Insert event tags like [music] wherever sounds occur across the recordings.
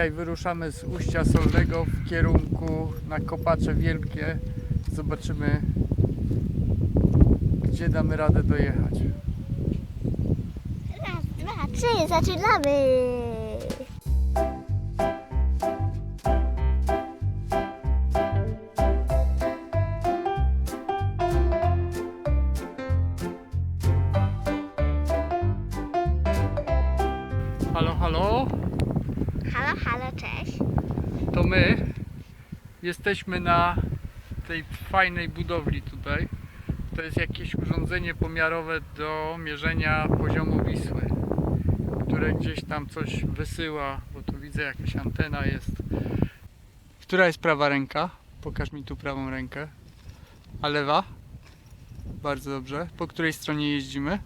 Dzisiaj wyruszamy z Ujścia Solnego w kierunku na Kopacze Wielkie. Zobaczymy, gdzie damy radę dojechać. Raz, dwa, trzy, zaczynamy! Halo, halo. To my jesteśmy na tej fajnej budowli tutaj. To jest jakieś urządzenie pomiarowe do mierzenia poziomu Wisły, które gdzieś tam coś wysyła, bo tu widzę jakaś antena jest. Która jest prawa ręka? Pokaż mi tu prawą rękę. A lewa? Bardzo dobrze. Po której stronie jeździmy?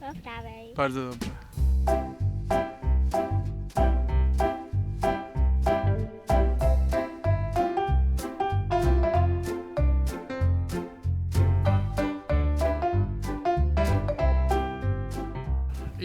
Po prawej. Bardzo dobrze.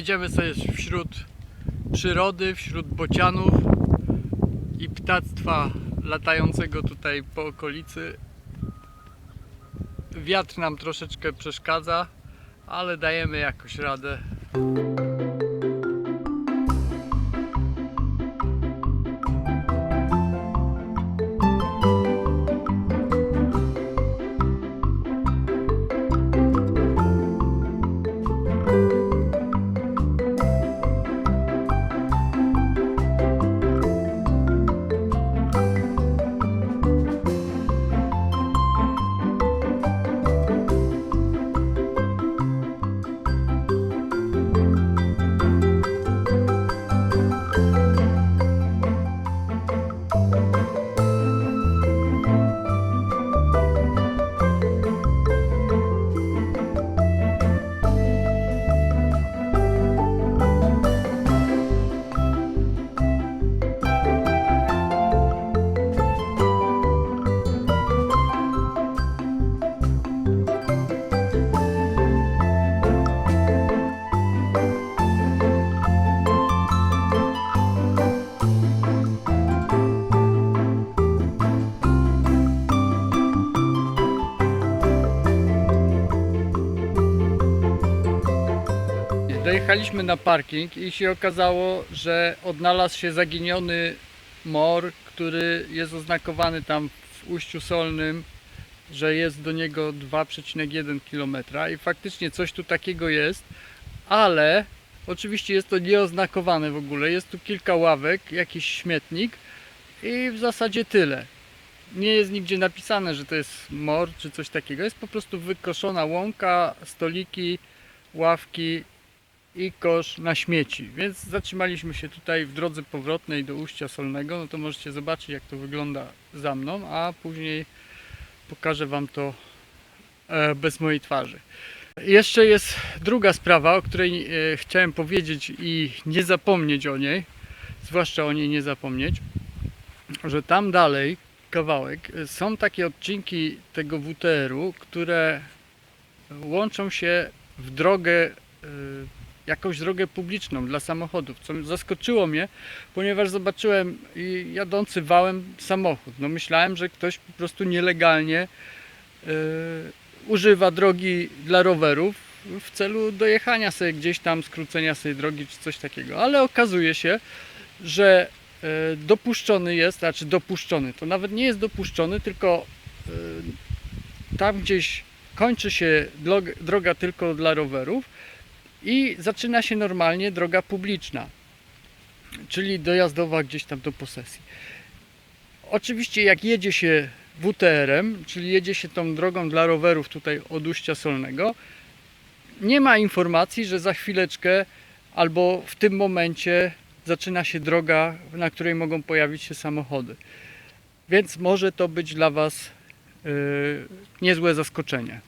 Jedziemy sobie wśród przyrody, wśród bocianów i ptactwa latającego tutaj po okolicy. Wiatr nam troszeczkę przeszkadza, ale dajemy jakoś radę. Dojechaliśmy na parking i się okazało, że odnalazł się zaginiony mor, który jest oznakowany tam w Ujściu Solnym, że jest do niego 2,1 km i faktycznie coś tu takiego jest, ale oczywiście jest to nieoznakowane w ogóle. Jest tu kilka ławek, jakiś śmietnik i w zasadzie tyle. Nie jest nigdzie napisane, że to jest mor czy coś takiego. Jest po prostu wykoszona łąka, stoliki, ławki i kosz na śmieci. Więc zatrzymaliśmy się tutaj w drodze powrotnej do Ujścia Solnego. No to możecie zobaczyć jak to wygląda za mną, a później pokażę Wam to e, bez mojej twarzy. Jeszcze jest druga sprawa, o której e, chciałem powiedzieć i nie zapomnieć o niej, zwłaszcza o niej nie zapomnieć, że tam dalej kawałek e, są takie odcinki tego WTR-u, które łączą się w drogę jakąś drogę publiczną dla samochodów, co zaskoczyło mnie, ponieważ zobaczyłem jadący wałem samochód. No myślałem, że ktoś po prostu nielegalnie e, używa drogi dla rowerów w celu dojechania sobie gdzieś tam, skrócenia sobie drogi czy coś takiego. Ale okazuje się, że e, dopuszczony jest, znaczy dopuszczony, to nawet nie jest dopuszczony, tylko e, tam gdzieś kończy się drog- droga tylko dla rowerów i zaczyna się normalnie droga publiczna, czyli dojazdowa gdzieś tam do posesji. Oczywiście jak jedzie się WTR-em, czyli jedzie się tą drogą dla rowerów tutaj od Ujścia Solnego, nie ma informacji, że za chwileczkę albo w tym momencie zaczyna się droga, na której mogą pojawić się samochody. Więc może to być dla Was yy, niezłe zaskoczenie.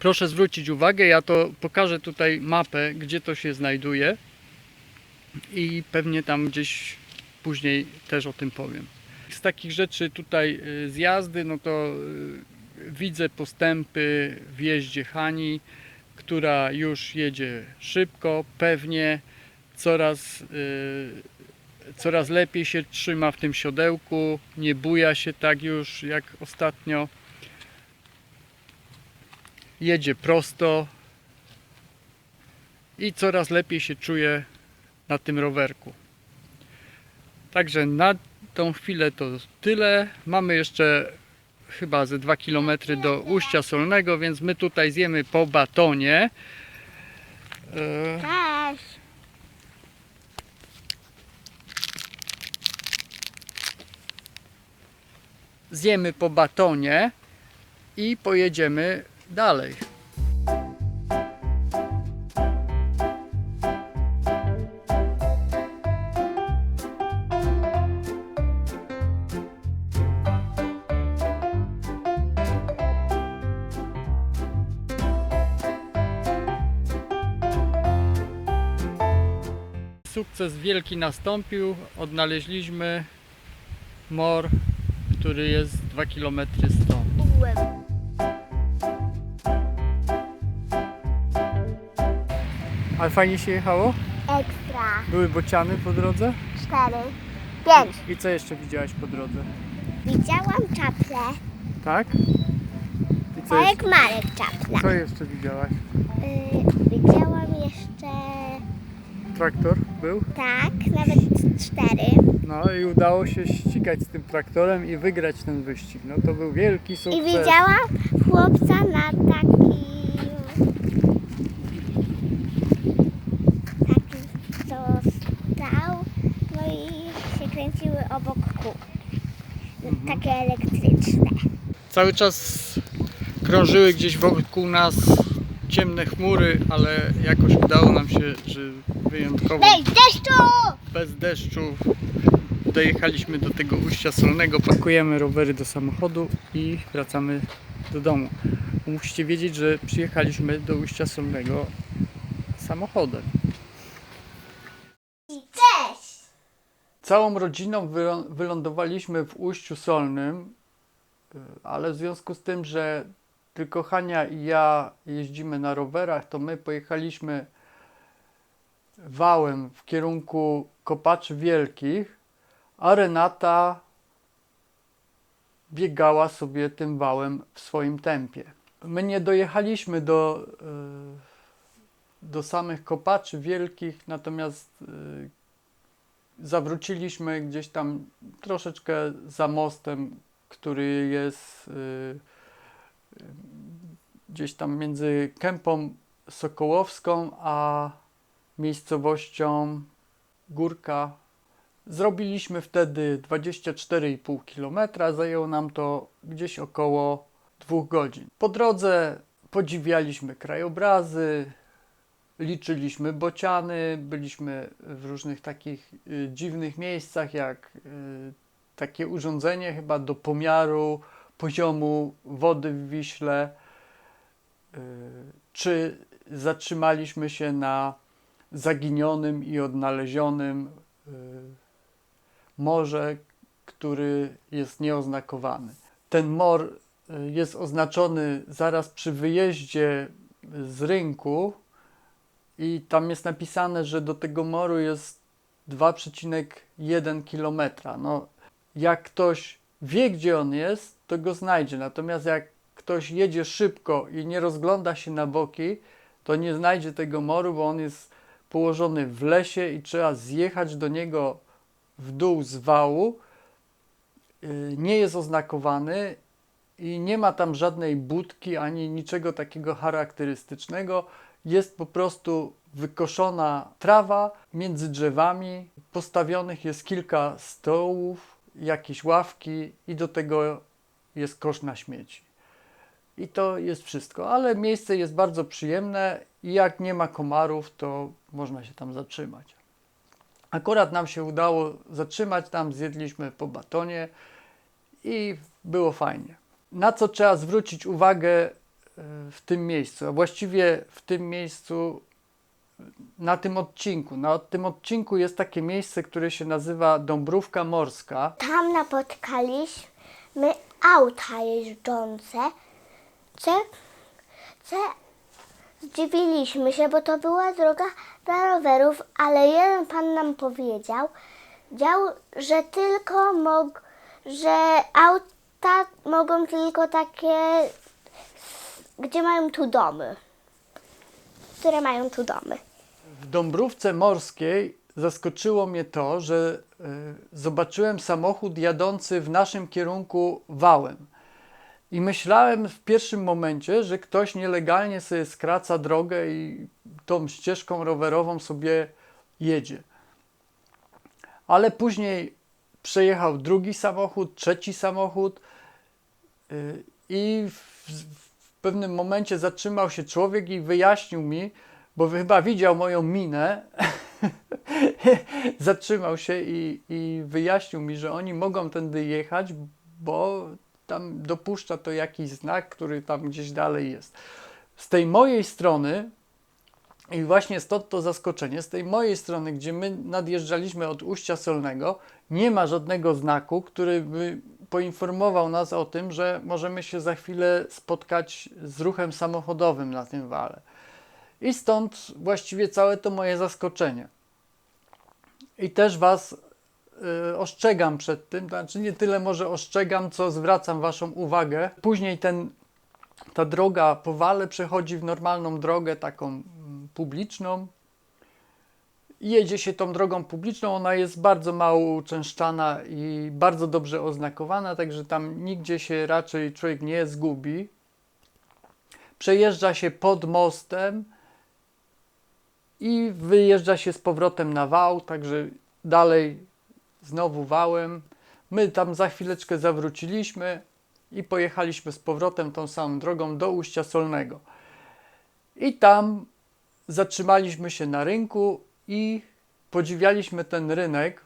Proszę zwrócić uwagę, ja to pokażę tutaj mapę, gdzie to się znajduje i pewnie tam gdzieś później też o tym powiem. Z takich rzeczy tutaj y, z jazdy, no to y, widzę postępy w jeździe Hani, która już jedzie szybko, pewnie, coraz y, coraz lepiej się trzyma w tym siodełku, nie buja się tak już jak ostatnio. Jedzie prosto i coraz lepiej się czuje na tym rowerku. Także na tą chwilę to tyle. Mamy jeszcze chyba ze 2 km do Ujścia Solnego, więc my tutaj zjemy po batonie. E, Cześć. zjemy po batonie i pojedziemy dalej. Sukces wielki nastąpił. Odnaleźliśmy mor, który jest 2 km Ale fajnie się jechało? Ekstra. Były bociany po drodze? Cztery. Pięć. I co jeszcze widziałaś po drodze? Widziałam czaplę. Tak? I co, Tak jeszcze, Marek czapla. co jeszcze widziałaś? Y, widziałam jeszcze Traktor był? tak, nawet cztery. No i udało się ścigać z tym traktorem i wygrać ten wyścig. No to był wielki sukces. I widziałam chłopca na taki. Taki, co stał, no i się kręciły obok kół. Mhm. Takie elektryczne. Cały czas krążyły gdzieś wokół nas ciemne chmury, ale jakoś udało nam się, że wyjątkowo Ej, deszczu! bez deszczu dojechaliśmy do tego ujścia solnego. Pakujemy rowery do samochodu i wracamy do domu. Musicie wiedzieć, że przyjechaliśmy do ujścia solnego samochodem. Cześć! Całą rodziną wylą- wylądowaliśmy w ujściu solnym, y, ale w związku z tym, że tylko Hania i ja jeździmy na rowerach, to my pojechaliśmy wałem w kierunku Kopaczy Wielkich, a Renata biegała sobie tym wałem w swoim tempie. My nie dojechaliśmy do, y, do samych Kopaczy Wielkich, natomiast y, zawróciliśmy gdzieś tam troszeczkę za mostem, który jest y, y, gdzieś tam między Kępą Sokołowską a miejscowością Górka. Zrobiliśmy wtedy 24,5 km. Zajęło nam to gdzieś około dwóch godzin. Po drodze podziwialiśmy krajobrazy, liczyliśmy bociany, byliśmy w różnych takich y, dziwnych miejscach, jak y, takie urządzenie chyba do pomiaru poziomu wody w Wiśle, y, czy zatrzymaliśmy się na zaginionym i odnalezionym morze, który jest nieoznakowany. Ten mor jest oznaczony zaraz przy wyjeździe z rynku, i tam jest napisane, że do tego moru jest 2,1 km. No, jak ktoś wie, gdzie on jest, to go znajdzie. Natomiast jak ktoś jedzie szybko i nie rozgląda się na boki, to nie znajdzie tego moru, bo on jest położony w lesie i trzeba zjechać do niego w dół z wału. Yy, Nie jest oznakowany i nie ma tam żadnej budki ani niczego takiego charakterystycznego jest po prostu wykoszona trawa między drzewami, postawionych jest kilka stołów, jakieś ławki i do tego jest kosz na śmieci. I to jest wszystko, ale miejsce jest bardzo przyjemne i jak nie ma komarów, to można się tam zatrzymać. Akurat nam się udało zatrzymać tam, zjedliśmy po batonie i było fajnie. Na co trzeba zwrócić uwagę e, w tym miejscu, a właściwie w tym miejscu, na tym odcinku. Na tym odcinku jest takie miejsce, które się nazywa Dąbrówka Morska. Tam napotkaliśmy auta jeżdżące, co, co zdziwiliśmy się, bo to była droga dla rowerów, ale jeden pan nam powiedział, powiedział, że tylko mog, że auta mogą tylko takie, gdzie mają tu domy. Które mają tu domy. W Dąbrówce Morskiej zaskoczyło mnie to, że y, zobaczyłem samochód jadący w naszym kierunku wałem. I myślałem w pierwszym momencie, że ktoś nielegalnie sobie skraca drogę i tą ścieżką rowerową sobie jedzie. Ale później przejechał drugi samochód, trzeci samochód i w, w pewnym momencie zatrzymał się człowiek i wyjaśnił mi, bo chyba widział moją minę, [laughs] zatrzymał się i, i wyjaśnił mi, że oni mogą tędy jechać, bo tam dopuszcza to jakiś znak, który tam gdzieś dalej jest. Z tej mojej strony, i właśnie stąd to zaskoczenie, z tej mojej strony, gdzie my nadjeżdżaliśmy od Ujścia Solnego, nie ma żadnego znaku, który by poinformował nas o tym, że możemy się za chwilę spotkać z ruchem samochodowym na tym wale. I stąd właściwie całe to moje zaskoczenie. I też Was y, ostrzegam przed tym, znaczy nie tyle może ostrzegam, co zwracam Waszą uwagę. Później ten, ta droga po wale przechodzi w normalną drogę, taką mm, publiczną. Jedzie się tą drogą publiczną, ona jest bardzo mało uczęszczana i bardzo dobrze oznakowana, także tam nigdzie się raczej człowiek nie zgubi. Przejeżdża się pod mostem i wyjeżdża się z powrotem na wał, także dalej znowu wałem. My tam za chwileczkę zawróciliśmy i pojechaliśmy z powrotem tą samą drogą do Ujścia Solnego. I tam zatrzymaliśmy się na rynku i podziwialiśmy ten rynek.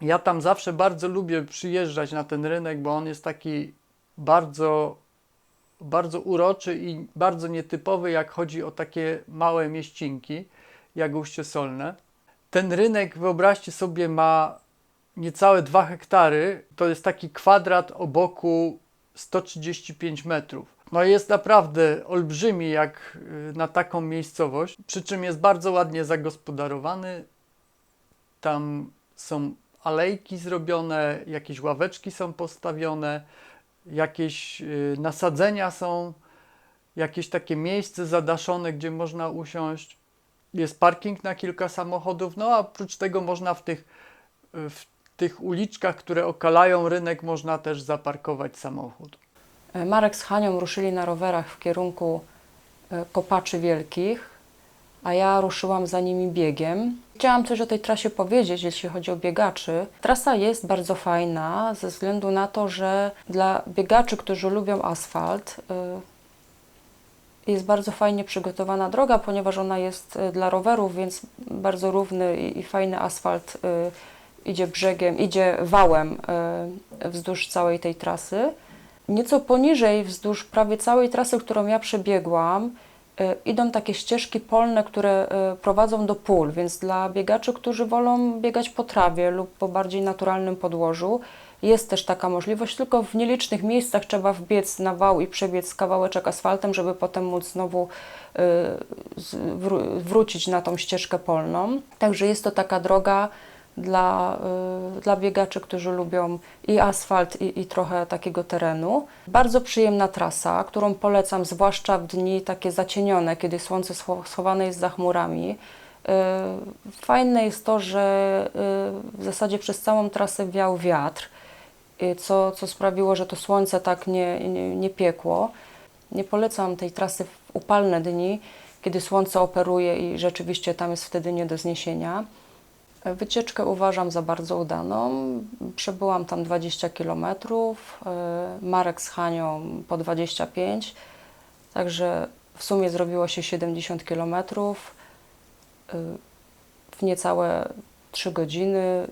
Ja tam zawsze bardzo lubię przyjeżdżać na ten rynek, bo on jest taki bardzo, bardzo uroczy i bardzo nietypowy, jak chodzi o takie małe mieścinki, jak Ujście Solne. Ten rynek, wyobraźcie sobie, ma niecałe 2 hektary. To jest taki kwadrat o boku 135 metrów. No jest naprawdę olbrzymi jak y, na taką miejscowość, przy czym jest bardzo ładnie zagospodarowany. Tam są alejki zrobione, jakieś ławeczki są postawione, jakieś y, nasadzenia są, jakieś takie miejsce zadaszone, gdzie można usiąść. Jest parking na kilka samochodów, no a oprócz tego można w tych, y, w tych uliczkach, które okalają rynek, można też zaparkować samochód. Marek z Hanią ruszyli na rowerach w kierunku e, Kopaczy Wielkich, a ja ruszyłam za nimi biegiem. Chciałam coś o tej trasie powiedzieć, jeśli chodzi o biegaczy. Trasa jest bardzo fajna ze względu na to, że dla biegaczy, którzy lubią asfalt, y, jest bardzo fajnie przygotowana droga, ponieważ ona jest y, dla rowerów, więc bardzo równy i fajny asfalt idzie brzegiem, idzie wałem wzdłuż całej tej trasy. Nieco poniżej, wzdłuż prawie całej trasy, którą ja przebiegłam, y, idą takie ścieżki polne, które y, prowadzą do pól, więc dla biegaczy, którzy wolą biegać po trawie lub po bardziej naturalnym podłożu, jest też taka możliwość, tylko w nielicznych miejscach trzeba wbiec na wał i przebiec kawałeczek asfaltem, żeby potem móc znowu wró- wrócić na tą ścieżkę polną. Także jest to taka droga dla, y, dla biegaczy, którzy lubią i asfalt, i, i trochę takiego terenu. Bardzo przyjemna trasa, którą polecam, zwłaszcza w dni takie zacienione, kiedy słońce scho- schowane jest za chmurami. Y, Fajne jest to, że y, w zasadzie przez całą trasę wiał wiatr, co, co sprawiło, że to słońce tak nie, nie, nie piekło. Nie polecam tej trasy w upalne dni, kiedy słońce operuje i rzeczywiście tam jest wtedy nie do zniesienia. Wycieczkę uważam za bardzo udaną. Przebyłam tam 20 km, Marek z Hanią po 25, także w sumie zrobiło się 70 km w niecałe 3 godziny.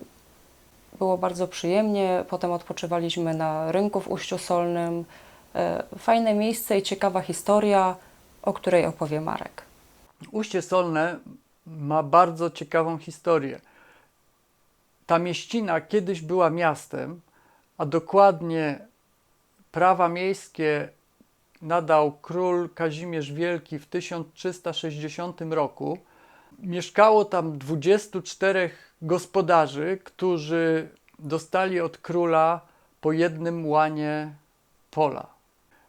Było bardzo przyjemnie. Potem odpoczywaliśmy na rynku w Uściu Solnym. E, Fajne miejsce i ciekawa historia, o której opowie Marek. Ujście Solne ma bardzo ciekawą historię. Ta mieścina kiedyś była miastem, a dokładnie prawa miejskie nadał król Kazimierz Wielki w 1360 roku. Mieszkało tam 24 gospodarzy, którzy dostali od króla po jednym łanie pola.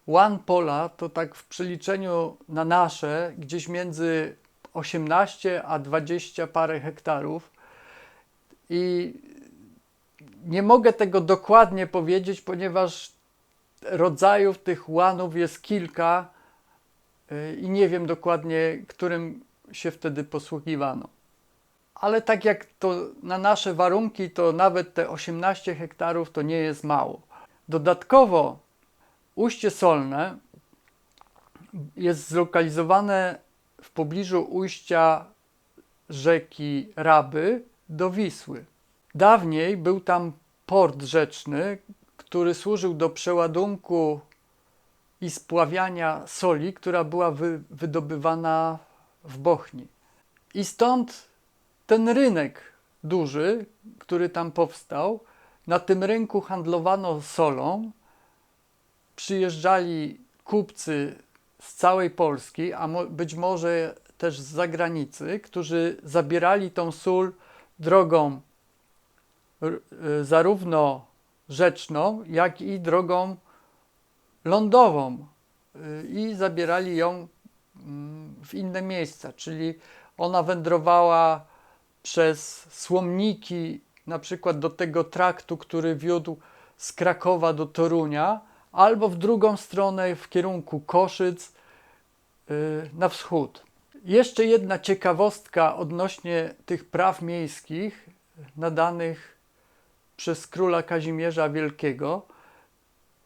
Łan pola to tak w przeliczeniu na nasze gdzieś między 18 a 20 parę hektarów. I nie mogę tego dokładnie powiedzieć, ponieważ rodzajów tych łanów jest kilka y, i nie wiem dokładnie, którym się wtedy posługiwano. Ale tak jak to na nasze warunki, to nawet te 18 hektarów to nie jest mało. Dodatkowo ujście solne jest zlokalizowane w pobliżu ujścia rzeki Raby do Wisły. Dawniej był tam port rzeczny, który służył do przeładunku i spławiania soli, która była wy, wydobywana w Bochni. I stąd ten rynek duży, który tam powstał, na tym rynku handlowano solą. Przyjeżdżali kupcy z całej Polski, a mo- być może też z zagranicy, którzy zabierali tą sól drogą y, zarówno rzeczną, jak i drogą lądową y, i zabierali ją mm, w inne miejsca, czyli ona wędrowała przez Słomniki, na przykład do tego traktu, który wiódł z Krakowa do Torunia, albo w drugą stronę w kierunku Koszyc y, na wschód. Jeszcze jedna ciekawostka odnośnie tych praw miejskich nadanych przez króla Kazimierza Wielkiego.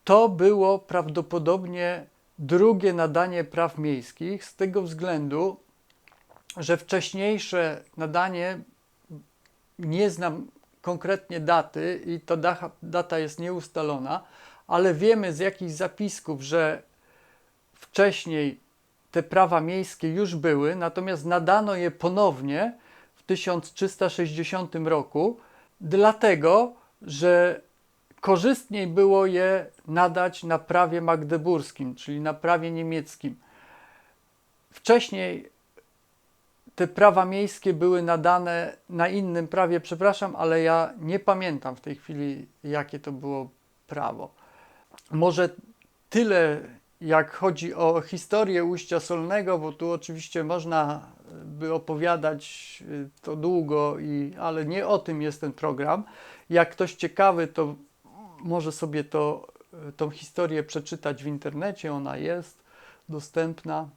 To było prawdopodobnie drugie nadanie praw miejskich z tego względu, że wcześniejsze nadanie nie znam konkretnie daty i dacha- data jest nieustalona, ale wiemy z jakichś zapisków, że wcześniej te prawa miejskie już były, natomiast nadano je ponownie w 1360 roku, dlatego że korzystniej było je nadać na prawie magdeburskim, czyli na prawie niemieckim. Wcześniej te prawa miejskie były nadane na innym prawie, przepraszam, ale ja nie pamiętam w tej chwili, jakie to było prawo. Może tyle, jak chodzi o historię ujścia solnego, bo tu oczywiście można by opowiadać y, to długo, i, ale nie o tym jest ten program. Jak ktoś ciekawy, to może sobie to, y, tą historię przeczytać w internecie, ona jest dostępna.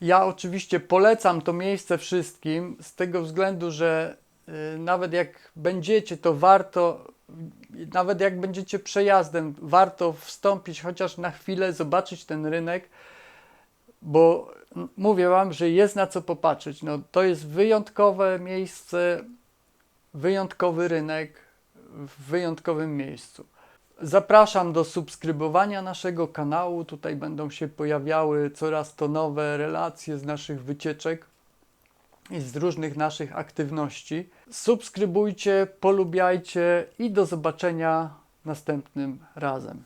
Ja oczywiście polecam to miejsce wszystkim z tego względu, że nawet jak będziecie, to warto, nawet jak będziecie przejazdem, warto wstąpić chociaż na chwilę, zobaczyć ten rynek, bo mówię Wam, że jest na co popatrzeć. No, to jest wyjątkowe miejsce, wyjątkowy rynek w wyjątkowym miejscu. Zapraszam do subskrybowania naszego kanału. Tutaj będą się pojawiały coraz to nowe relacje z naszych wycieczek i z różnych naszych aktywności. Subskrybujcie, polubiajcie i do zobaczenia następnym razem.